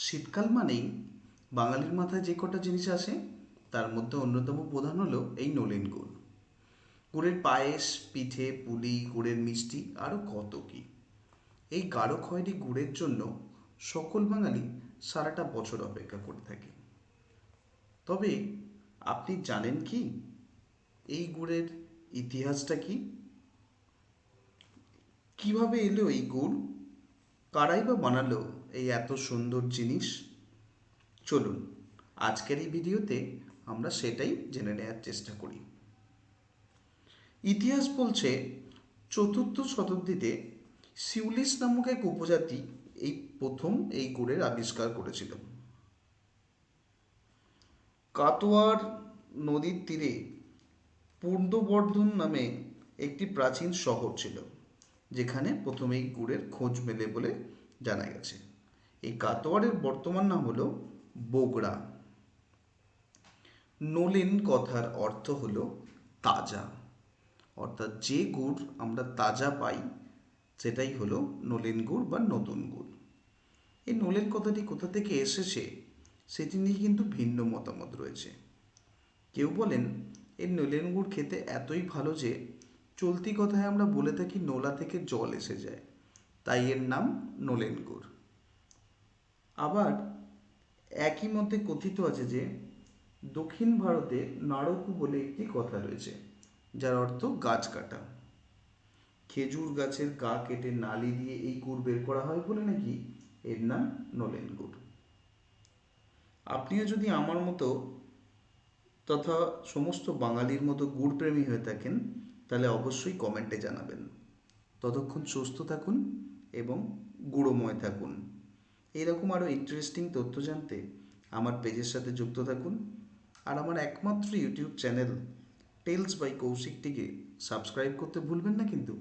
শীতকাল মানেই বাঙালির মাথায় যে কটা জিনিস আসে, তার মধ্যে অন্যতম প্রধান হলো এই নলেন গুড়। গুড়ের পায়েস, পিঠে, পুলি, গুড়ের মিষ্টি আরও কত কি। এই গাঢ় খয়েরি গুড়ের জন্য সকল বাঙালি সারাটা বছর অপেক্ষা করে থাকে। তবে আপনি জানেন কি? এই গুড়ের ইতিহাসটা কি? কীভাবে এলো এই গুড়? কারাই বা বানালো এই এত সুন্দর জিনিস? চলুন, আজকের এই ভিডিওতে আমরা সেটাই জেনে নেওয়ার চেষ্টা করি। ইতিহাস বলছে, চতুর্থ শতাব্দীতে সিউলিস নামক এক উপজাতি এই প্রথম এই গুড়ের আবিষ্কার করেছিল। কাতোয়ার নদীর তীরে পূর্ণবর্ধন নামে একটি প্রাচীন শহর ছিল। যেখানে গুড়ের খোঁজ মেলে বলে জানা গেছে। এই কাতোয়ারের বর্তমান নাম হলো বগুড়া। নলিন কথার অর্থ হলো তাজা। অর্থাৎ যে গুড় আমরা তাজা পাই, সেটাই হলো নলিন গুড় বা নতুন গুড়। এই নলেন কথাটি কোথা থেকে এসেছে, সেটি নিয়ে কিন্তু ভিন্ন মতামত রয়েছে। কেউ বলেন, এই নলেন গুড় খেতে এতই ভালো যে চলতি কথায় আমরা বলে থাকি নোলা থেকে জল এসে যায়। তাই এর নাম নলেন গুড় আবার একই মধ্যে কথিত আছে যে, দক্ষিণ ভারতে নাড়কু বলে একটি কথা রয়েছে, যার অর্থ গাছ কাটা। খেজুর গাছের গা কেটে নালি দিয়ে এই গুড় বের করা হয় বলে নাকি এর নাম নলেন গুড় আপনিও যদি আমার মতো তথা সমস্ত বাঙালির মতো গুড় প্রেমী হয়ে থাকেন তাহলে অবশ্যই কমেন্টে জানাবেন। ততক্ষণ সুস্থ থাকুন এবং গুঁড়োময় থাকুন। এরকম আরও ইন্টারেস্টিং তথ্য জানতে আমার পেজের সাথে যুক্ত থাকুন আর আমার একমাত্র ইউটিউব চ্যানেল টেলস বাই কৌশিকটিকে সাবস্ক্রাইব করতে ভুলবেন না কিন্তু।